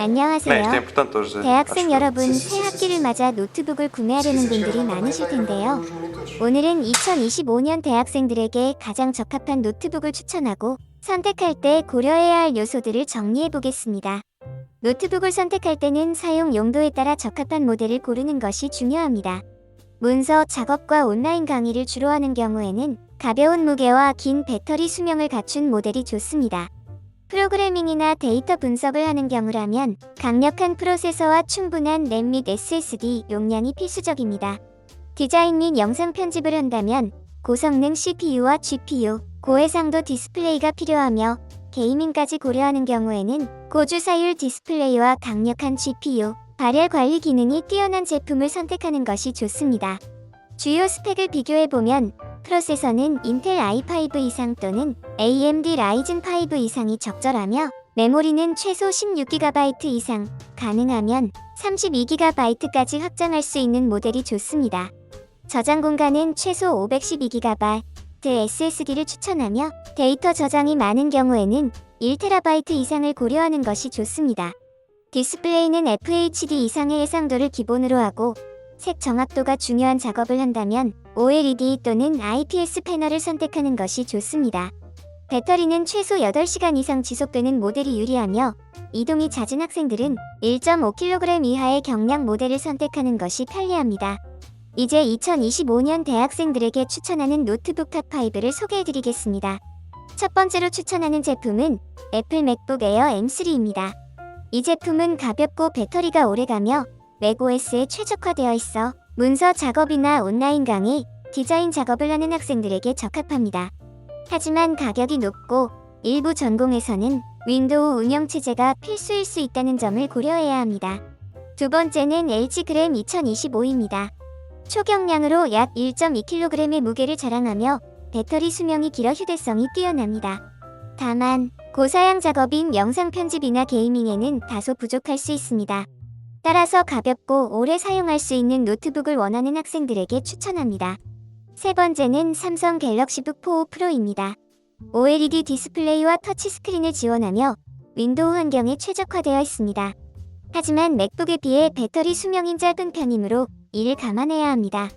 안녕하세요. é importante hoje. acho 대학생. 여러분, 새 학기를 맞아 노트북을 구매하려는 분들이 많으실 텐데요. 오늘은 2025년 대학생들에게 가장 적합한 노트북을 추천하고 선택할 때 고려해야 할 요소들을 정리해 보겠습니다. 노트북을 선택할 때는 사용 용도에 따라 적합한 모델을 고르는 것이 중요합니다. 문서, 작업과 온라인 강의를 주로 하는 경우에는 가벼운 무게와 긴 배터리 수명을 갖춘 모델이 좋습니다. 프로그래밍이나 데이터 분석을 하는 경우라면 강력한 프로세서와 충분한 램 및 SSD 용량이 필수적입니다. 디자인 및 영상 편집을 한다면 고성능 CPU와 GPU, 고해상도 디스플레이가 필요하며 게이밍까지 고려하는 경우에는 고주사율 디스플레이와 강력한 GPU, 발열 관리 기능이 뛰어난 제품을 선택하는 것이 좋습니다. 주요 스펙을 비교해보면 프로세서는 인텔 i5 이상 또는 AMD 라이즌 5 이상이 적절하며 메모리는 최소 16GB 이상, 가능하면 32GB까지 확장할 수 있는 모델이 좋습니다. 저장 공간은 최소 512GB SSD를 추천하며 데이터 저장이 많은 경우에는 1TB 이상을 고려하는 것이 좋습니다. 디스플레이는 FHD 이상의 해상도를 기본으로 하고 색 정확도가 중요한 작업을 한다면 OLED 또는 IPS 패널을 선택하는 것이 좋습니다. 배터리는 최소 8시간 이상 지속되는 모델이 유리하며 이동이 잦은 학생들은 1.5kg 이하의 경량 모델을 선택하는 것이 편리합니다. 이제 2025년 대학생들에게 추천하는 노트북 탑5를 소개해드리겠습니다. 첫 번째로 추천하는 제품은 애플 맥북 에어 M3입니다. 이 제품은 가볍고 배터리가 오래가며 맥OS에 최적화되어 있어 문서 작업이나 온라인 강의, 디자인 작업을 하는 학생들에게 적합합니다. 하지만 가격이 높고 일부 전공에서는 윈도우 운영체제가 필수일 수 있다는 점을 고려해야 합니다. 두 번째는 LG 그램 2025입니다. 초경량으로 약 1.2kg의 무게를 자랑하며 배터리 수명이 길어 휴대성이 뛰어납니다. 다만 고사양 작업인 영상 편집이나 게이밍에는 다소 부족할 수 있습니다. 따라서 가볍고 오래 사용할 수 있는 노트북을 원하는 학생들에게 추천합니다. 세 번째는 삼성 갤럭시북 4 프로입니다. OLED 디스플레이와 터치스크린을 지원하며 윈도우 환경에 최적화되어 있습니다. 하지만 맥북에 비해 배터리 수명인 짧은 편이므로 이를 감안해야 합니다.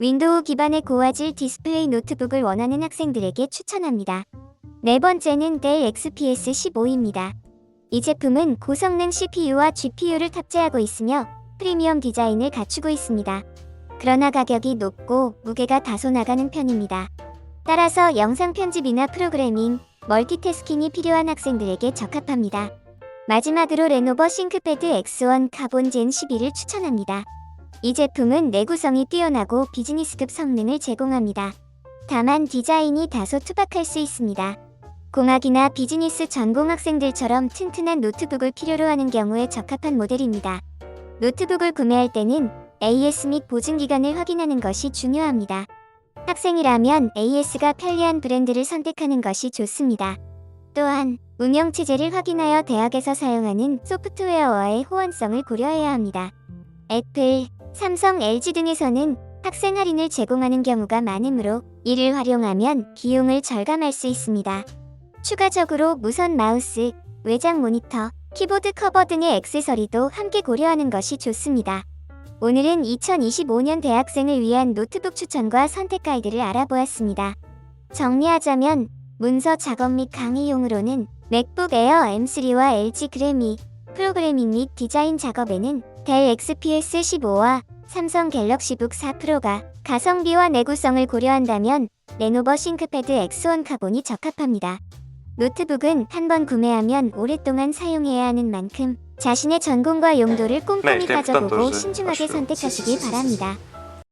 윈도우 기반의 고화질 디스플레이 노트북을 원하는 학생들에게 추천합니다. 네 번째는 델 XPS 15입니다. 이 제품은 고성능 CPU와 GPU를 탑재하고 있으며 프리미엄 디자인을 갖추고 있습니다. 그러나 가격이 높고 무게가 다소 나가는 편입니다. 따라서 영상 편집이나 프로그래밍, 멀티태스킹이 필요한 학생들에게 적합합니다. 마지막으로 레노버 싱크패드 X1 카본 젠 12를 추천합니다. 이 제품은 내구성이 뛰어나고 비즈니스급 성능을 제공합니다. 다만 디자인이 다소 투박할 수 있습니다. 공학이나 비즈니스 전공 학생들처럼 튼튼한 노트북을 필요로 하는 경우에 적합한 모델입니다. 노트북을 구매할 때는 AS 및 보증 기간을 확인하는 것이 중요합니다. 학생이라면 AS가 편리한 브랜드를 선택하는 것이 좋습니다. 또한 운영 체제를 확인하여 대학에서 사용하는 소프트웨어와의 호환성을 고려해야 합니다. 애플, 삼성, LG 등에서는 학생 할인을 제공하는 경우가 많으므로 이를 활용하면 비용을 절감할 수 있습니다. 추가적으로 무선 마우스, 외장 모니터, 키보드 커버 등의 액세서리도 함께 고려하는 것이 좋습니다. 오늘은 2025년 대학생을 위한 노트북 추천과 선택 가이드를 알아보았습니다. 정리하자면 문서 작업 및 강의용으로는 맥북 에어 M3와 LG 그래미, 프로그래밍 및 디자인 작업에는 델 XPS 15와 삼성 갤럭시북 4 프로가 가성비와 내구성을 고려한다면 레노버 싱크패드 X1 카본이 적합합니다. 노트북은 한 번 구매하면 오랫동안 사용해야 하는 만큼 자신의 전공과 용도를 꼼꼼히 네, 일단 따져보고 신중하게 하시죠. 선택하시길 바랍니다.